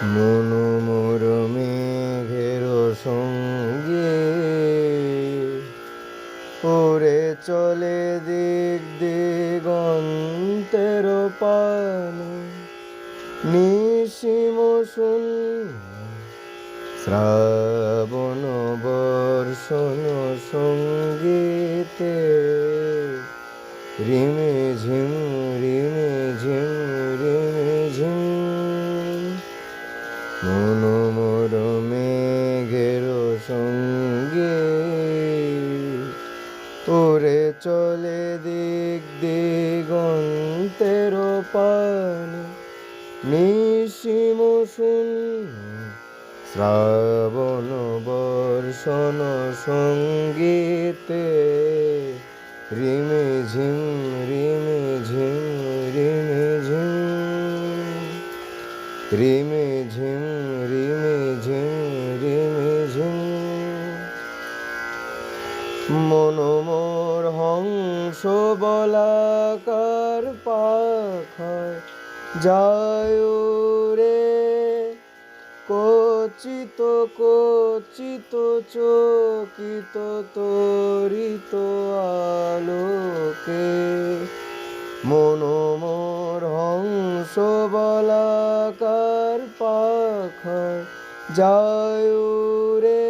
মনো মোর মেঘের সঙ্গে ওরে চলে দিক দিগন্তের পান। নিশিম শ্রাবণ বর্ষণ সঙ্গীতে রিমে ঝিম রিমে ঝিম রিমে ঝিম। মন মোর মেঘের সঙ্গে ওরে চলে দিক দিগন্তের পান। নিশিম শুন শ্রাবণ বর্ষণ সঙ্গীতে রিমে ঝিম রিমে ঝিম রিমে ঝিম রিমে ঝিম। মনোমোর হংস বলাকার পাখায় যায় রে। কচিত কচিত, চকিত, তরিত আলোকে বলাকার পাখায় যায় রে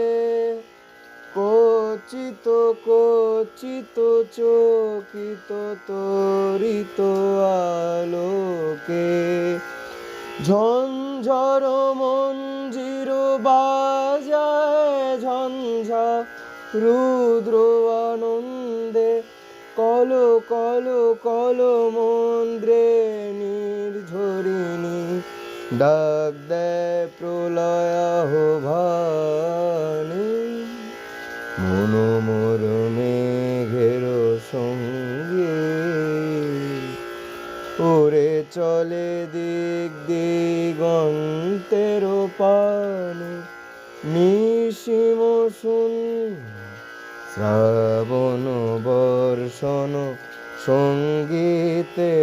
কচিত কচিত চকিত তরিত আলোকে। ঝঞ্ঝর মঞ্জির বাজায় ঝঞ্ঝা, রুদ্র আনন্দে কল কল ডাক দেয় প্রলয় আহ্বানে মনো মোর মেঘের সঙ্গে। ওরে চলে দিক দিগন্তের পানে, নিশিম শুন শ্রাবণ বর্ষণ সঙ্গীতে,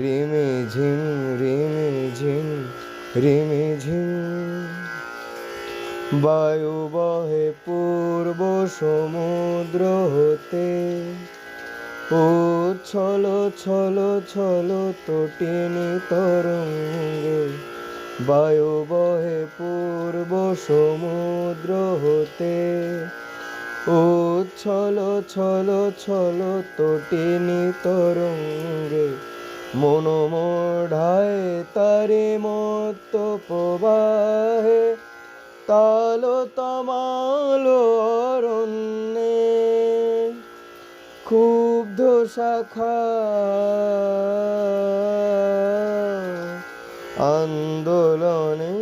রিমি ঝিম রিমি রিমি ঝিম বায়ু বহে পূর্ব সমুদ্র হতে ও ছলো ছলো ছলো তটিনী তরঙ্গে। বায়ু বহে পূর্ব সমুদ্র হতে ও ছলো ছলো ছলো তটিনী তরঙ্গে। মনোমোঢায় তারে মত্ত প্রবাহে তালো তমালো অরণ্যে ক্ষুব্ধ শাখা আন্দোলনে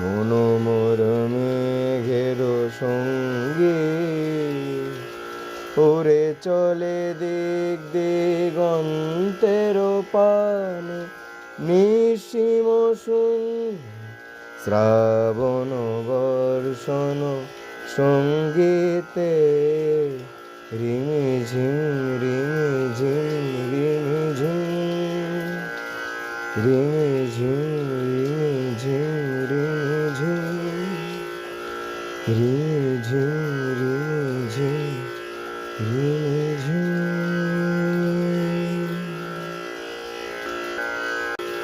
মনোমর মেঘের সঙ্গে। ওরে চলে দিক দিগন্তের পানে, নিশিম শ্রাবণ বর্ষণ সঙ্গীতে রিমি ঝিম রিমি ঝিম রিমি ঝিম রিমি ঝিম রিমি ঝিম রিমি ঝিম রিমি ঝিম।